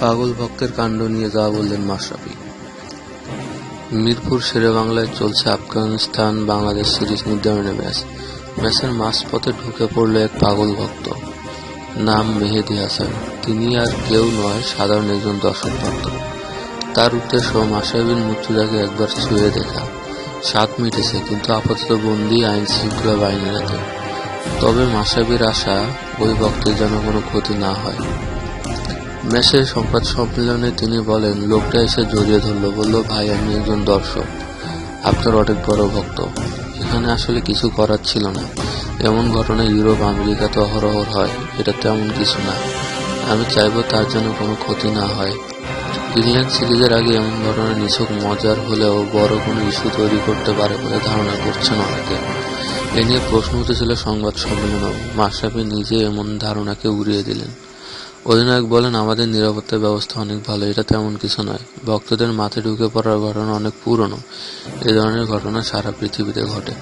পাগল ভক্তের কাণ্ড নিয়ে যা বললেন মাশরাফি। মিরপুর শেরেবাংলায় চলছে আফগানিস্তান বাংলাদেশ সিরিজ নির্ধারণী ম্যাচ। ম্যাচের মাঝপথে ঢুকে পড়ল এক পাগল ভক্ত। নাম মেহেদি হাসান। তিনি আর কেউ নয়, সাধারণ একজন দর্শক ভক্ত। তার উদ্দেশ্য মাসাবির মৃত্যুটাকে একবার ছুঁয়ে দেখা। স্বাদ মিটেছে, কিন্তু আপাতত বন্দি আইন শৃঙ্খলা বাহিনীর তবে মাসাবির আশা, ওই ভক্তের যেন কোনো ক্ষতি না হয়। ম্যাচের সংবাদ সম্মেলনে তিনি বলেন, লোকটা এসে জড়িয়ে ধরলো, বলল, ভাই, আমি একজন দর্শক। আপনার অনেক বড় ভক্ত। এখানে আসলে কিছু করার ছিল না। এমন ঘটনা ইউরোপ আমেরিকাতে অহরহ হয়। এটা তেমন কিছু না। আমি চাইব তার জন্য কোনো ক্ষতি না হয়। ইংল্যান্ড সিরিজের আগে এমন ঘটনা নিছক মজার হলেও বড় কোনো ইস্যু তৈরি করতে পারে বলে ধারণা করছেন অনেকে। এ নিয়ে প্রশ্ন উঠেছিল সংবাদ সম্মেলনেও। মাশরাফি নিজে এমন ধারণাকে উড়িয়ে দিলেন। অধিনায়ক বলেন, আমাদের নিরাপত্তা ব্যবস্থা অনেক ভালো, এটা তেমন কিছু নয়। ভক্তদের মাথায় ঢুকে পড়ার ঘটনা অনেক পুরনো। এ ধরনের ঘটনা সারা পৃথিবীতে ঘটে।